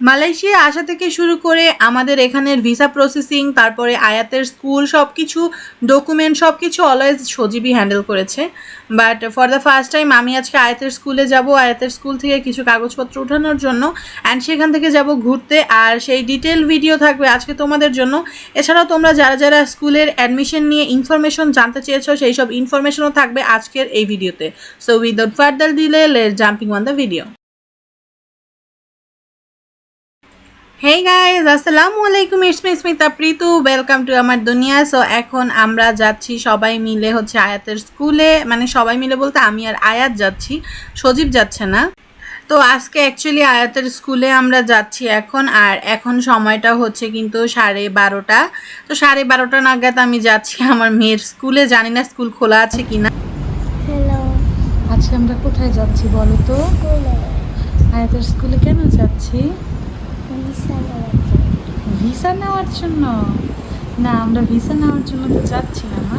Malaysia আসা থেকে শুরু করে আমাদের এখানের ভিসা প্রসেসিং, তারপরে আয়াতের স্কুল সব কিছু ডকুমেন্ট সব কিছু অলওয়েজ সজীবই হ্যান্ডেল করেছে। But for the first time আমি আজকে আয়াতের স্কুলে যাব, আয়াতের স্কুল থেকে কিছু কাগজপত্র ওঠানোর জন্য অ্যান্ড সেখান থেকে যাব ঘুরতে। আর সেই ডিটেল ভিডিও থাকবে আজকে তোমাদের জন্য। এছাড়াও তোমরা যারা যারা স্কুলের অ্যাডমিশন নিয়ে ইনফরমেশন জানতে চেয়েছো, সেই সব ইনফরমেশনও থাকবে আজকের এই ভিডিওতে so without further delay let jumping on the video hey guys আসসালামু আলাইকুম it's me Smita Pritu welcome to আমার দুনিয়া। সো এখন আমরা যাচ্ছি সবাই মিলে হচ্ছে আয়াতের স্কুলে। মানে সবাই মিলে বলতে আমি আর আয়াত যাচ্ছি। সজীব যাচ্ছে না। তো আজকে অ্যাকচুয়ালি আয়াতের স্কুলে আমরা যাচ্ছি এখন। আর এখন সময়টা হচ্ছে কিন্তু সাড়ে বারোটা। তো সাড়ে বারোটা নাগাদ আমি যাচ্ছি আমার মেয়ের স্কুলে। জানি না স্কুল খোলা আছে কি না আজকে আমরা কোথায় যাচ্ছি বলো তো? আয়াতের স্কুলে কেন যাচ্ছি? ভিসা নেওয়ার জন্য। না আমরা ভিসা নেওয়ার জন্য তো যাচ্ছি না মা।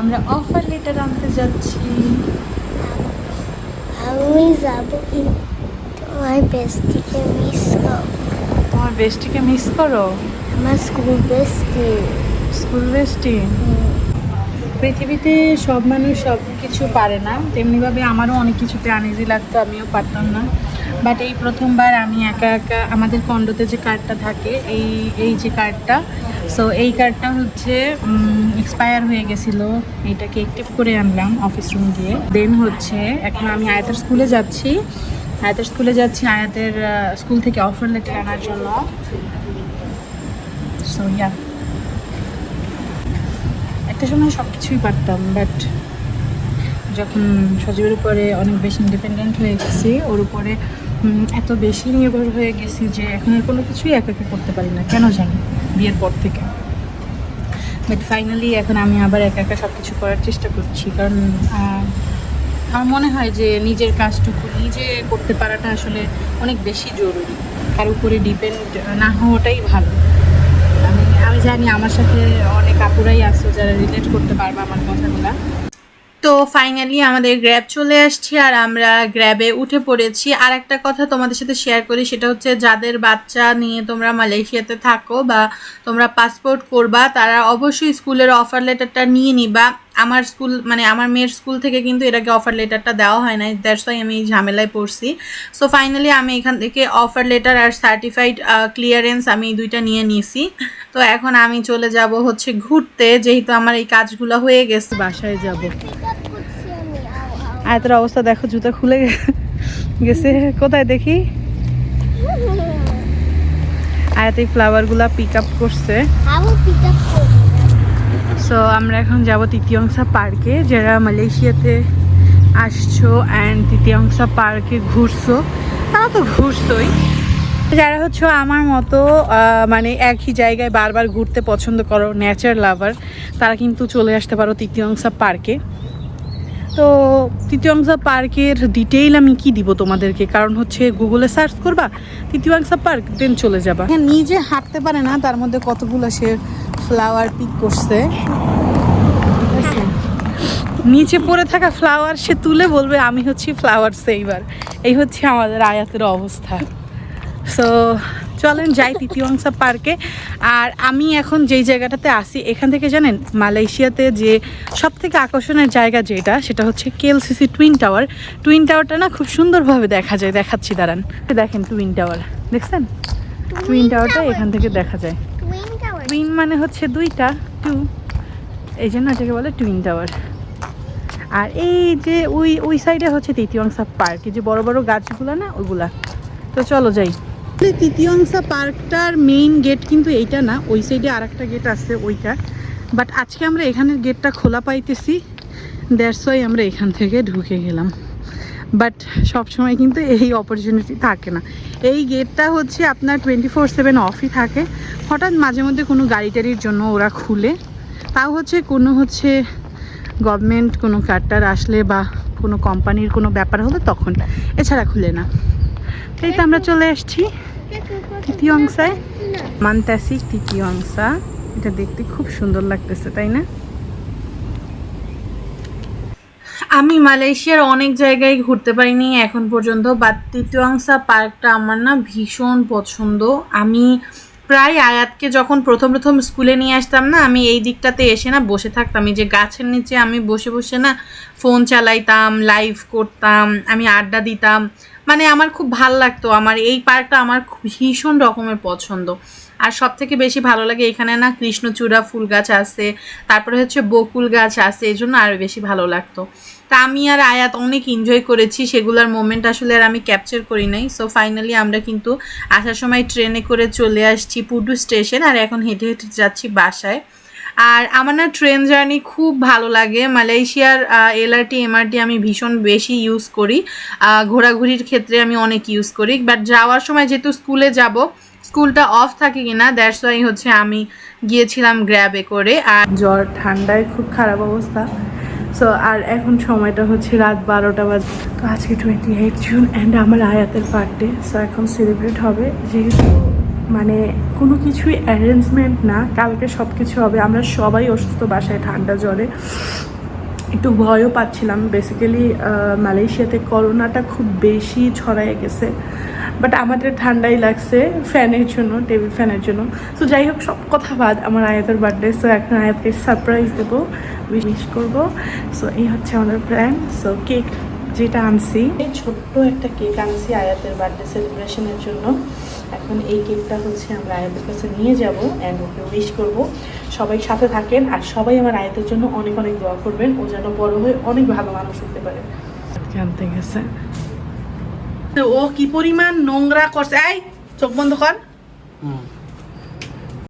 আমরা অফার লেটার আনতে যাচ্ছি। আমি যাব কিন্তু আমার বেস্টিকে মিস করো তোমার বেস্টিকে মিস করো? আমার স্কুল বেস্টি স্কুল বেস্টি পৃথিবীতে সব মানুষ সব কিছু পারে না। তেমনিভাবে আমারও অনেক কিছুতে আনইজি লাগতো আমিও পারতাম না। বাট এই প্রথমবার আমি একা একা আমাদের কন্ডোতে যে কার্ডটা থাকে, এই এই যে কার্ডটা সো এই কার্ডটা হচ্ছে এক্সপায়ার হয়ে গেছিল। এইটাকে অ্যাক্টিভ করে আনলাম অফিস রুম গিয়ে। দেন হচ্ছে, এখন আমি আয়াতের স্কুলে যাচ্ছি। আয়াতের স্কুলে যাচ্ছি, আয়াতের স্কুল থেকে অফার লেটার আনার জন্য। সো ইয়া একটা সময় সব কিছুই পারতাম বাট যখন সজীবের উপরে অনেক বেশি ইন্ডিপেন্ডেন্ট হয়ে গেছি, ওর উপরে এত বেশি নির্ভর হয়ে গেছি যে এখন আর কোনো কিছুই একা একা করতে পারি না। কেন জানি বিয়ের পর থেকে। বাট ফাইনালি এখন আমি আবার একা একা সব কিছু করার চেষ্টা করছি। কারণ আমার মনে হয় যে নিজের কাজটুকু নিজে করতে পারাটা আসলে অনেক বেশি জরুরি। কার উপরে ডিপেন্ড না হওয়াটাই ভালো। আমি আমি জানি আমার সাথে অনেক আপুরাই আসছো যারা রিলেট করতে পারবে আমার কথাগুলা। তো ফাইনালি আমাদের গ্র্যাব চলে আসছে আর আমরা গ্র্যাবে উঠে পড়েছি। আর একটা কথা তোমাদের সাথে শেয়ার করি, সেটা হচ্ছে যাদের বাচ্চা নিয়ে তোমরা মালয়েশিয়াতে থাকো বা তোমরা পাসপোর্ট করবা, তারা অবশ্যই স্কুলের অফার লেটারটা নিয়ে নিবা। আমার স্কুল মানে আমার মেয়ের স্কুল থেকে কিন্তু এটাকে অফার লেটারটা দেওয়া হয় নাই দ্যাটস ওয়াই আমি ঝামেলায় পড়ছি। সো ফাইনালি আমি এখান থেকে অফার লেটার আর সার্টিফাইড ক্লিয়ারেন্স আমি দুইটা নিয়ে নিয়েছি তো এখন আমি চলে যাব হচ্ছে ঘুরতে, যেহেতু আমার এই কাজগুলো হয়ে গেছে, বাসায় যাব করছি আমি আও আও আয়তের অবস্থা দেখো জুতা খুলে গেছে। কোথায় দেখি? আয়াত এই ফ্লাওয়ারগুলা পিক আপ করছে সো আমরা এখন যাব তৃতীয়ংশা পার্কে যারা মালয়েশিয়াতে আসছো অ্যান্ড তৃতীয়ংশা পার্কে ঘুরছো তারা তো ঘুরছোই। যারা হচ্ছে আমার মতো মানে একই জায়গায় বারবার ঘুরতে পছন্দ করো নেচার লাভার তারা কিন্তু চলে আসতে পারো তৃতীয়ংশা পার্কে তো তৃতীয়াংশা পার্কের ডিটেইল আমি কি দিব তোমাদেরকে? কারণ হচ্ছে গুগলে সার্চ করবা তৃতীয়াংশা পার্ক দেন চলে যাবা। হ্যাঁ নিজে হাঁটতে পারে না তার মধ্যে কতগুলো সে ফ্লাওয়ার পিক করছে। নিচে পড়ে থাকা ফ্লাওয়ার সে তুলে বলবে আমি হচ্ছি ফ্লাওয়ার সেইবার এই হচ্ছে আমাদের আয়াতের অবস্থা। সো চলেন যাই তৃতীয়াংশা পার্কে। আর আমি এখন যেই জায়গাটাতে আসি এখান থেকে জানেন মালয়েশিয়াতে যে সব থেকে আকর্ষণের জায়গা যেটা সেটা হচ্ছে কেএলসিসি টুইন টাওয়ার। টুইন টাওয়ারটা না খুব সুন্দরভাবে দেখা যায়। দেখাচ্ছি দাঁড়ান। দেখেন টুইন টাওয়ার। দেখছেন? টুইন টাওয়ারটা এখান থেকে দেখা যায়। টুইন মানে হচ্ছে দুইটা টু। এই জন্য এটাকে বলে টুইন টাওয়ার। আর এই যে ওই ওই সাইডে হচ্ছে তৃতীয়াংশা পার্ক। এই যে বড় বড় গাছগুলো না ওগুলা। তো চলো যাই। তৃতীয়াংশা পার্কটার মেইন গেট কিন্তু এইটা না, ওই সাইডে আর একটা গেট আছে ওইটা। বাট আজকে আমরা এখানের গেটটা খোলা পাইতেছি ওয়াই আমরা এখান থেকে ঢুকে গেলাম। বাট সবসময় কিন্তু এই অপরচুনিটি থাকে না। এই গেটটা হচ্ছে আপনার টোয়েন্টি ফোর সেভেন অফই থাকে। হঠাৎ মাঝে মধ্যে কোনো গাড়ি টাড়ির জন্য ওরা খুলে। তাও হচ্ছে কোনো হচ্ছে গভর্নমেন্ট কোনো কার্টার আসলে বা কোনো কোম্পানির কোনো ব্যাপার হলে তখন। এছাড়া খুলে না। এই তো আমরা চলে এসেছি তৃতীয় অংশায় মানতাসি তৃতীয় অংশা এটা দেখতে খুব সুন্দর লাগতেছে, তাই না? আমি মালয়েশিয়ার অনেক জায়গায় ঘুরতে পারিনি এখন পর্যন্ত বাট তৃতীয়াংশা পার্কটা আমার না ভীষণ পছন্দ। আমি প্রায় আয়াতকে যখন প্রথম প্রথম স্কুলে নিয়ে আসতাম না, আমি এই দিকটাতে এসে না বসে থাকতাম। এই যে গাছের নিচে আমি বসে বসে না ফোন চালাইতাম লাইভ করতাম, আমি আড্ডা দিতাম। মানে আমার খুব ভালো লাগতো। আমার এই পার্কটা আমার ভীষণ রকমের পছন্দ। আর সব থেকে বেশি ভালো লাগে এখানে না কৃষ্ণচূড়া ফুল গাছ আছে, তারপরে হচ্ছে বকুল গাছ আছে, এই জন্য আরও বেশি ভালো লাগতো। তা আমি আর আয়াত অনেক এনজয় করেছি, সেগুলোর মোমেন্ট আসলে আর আমি ক্যাপচার করি নাই। সো ফাইনালি আমরা কিন্তু আসার সময় ট্রেনে করে চলে আসছি পুডু স্টেশন, আর এখন হেঁটে হেঁটে যাচ্ছি বাসায়। আর আমার না ট্রেন জার্নি খুব ভালো লাগে। মালয়েশিয়ার এলআরটি এমআরটি আমি ভীষণ বেশি ইউজ করি। ঘোরাঘুরির ক্ষেত্রে আমি অনেক ইউজ করি। বাট যাওয়ার সময় যেহেতু স্কুলে যাব স্কুলটা অফ থাকে কিনা দ্যাটস ওয়াই হচ্ছে আমি গিয়েছিলাম গ্র্যাবে করে। আর জ্বর, ঠান্ডায় খুব খারাপ অবস্থা। সো আর এখন সময়টা হচ্ছে রাত বারোটা বাজে তো আজকে টোয়েন্টি এইট জুন অ্যান্ড আমার আয়াতের বার্থডে সো এখন সেলিব্রেট হবে, যেহেতু মানে কোনো কিছুই অ্যারেঞ্জমেন্ট না, কালকে সব কিছু হবে। আমরা সবাই অসুস্থ, বাসায় ঠান্ডা জ্বরে। একটু ভয়ও পাচ্ছিলাম। বেসিক্যালি মালয়েশিয়াতে করোনাটা খুব বেশি ছড়ায় গেছে। বাট আমাদের ঠান্ডাই লাগছে ফ্যানের জন্য, টেবিল ফ্যানের জন্য। সো যাই হোক, সব কথা বাদ। আমার আয়াতের বার্থডে সো এখন আয়াতকে সারপ্রাইজ দেবো উইশ করব। সো এই হচ্ছে আমাদের প্ল্যান সো কেক যেটা আনছি, এই ছোট্ট একটা কেক আনছি আয়াতের বার্থডে সেলিব্রেশনের জন্য। এখন এই কেকটা হচ্ছে আমরা আয়াতের কাছে নিয়ে যাব অ্যান্ড ওকে উইশ করব। সবাই সাথে থাকেন আর সবাই আমার আয়াতের জন্য অনেক অনেক দোয়া করবেন। ও যেন বড় হয়ে অনেক ভালো মানুষ হতে পারে। জানতে গেছে। ও কি পরিমাণ নোংরা করছে? এই, চোখ বন্ধ কর।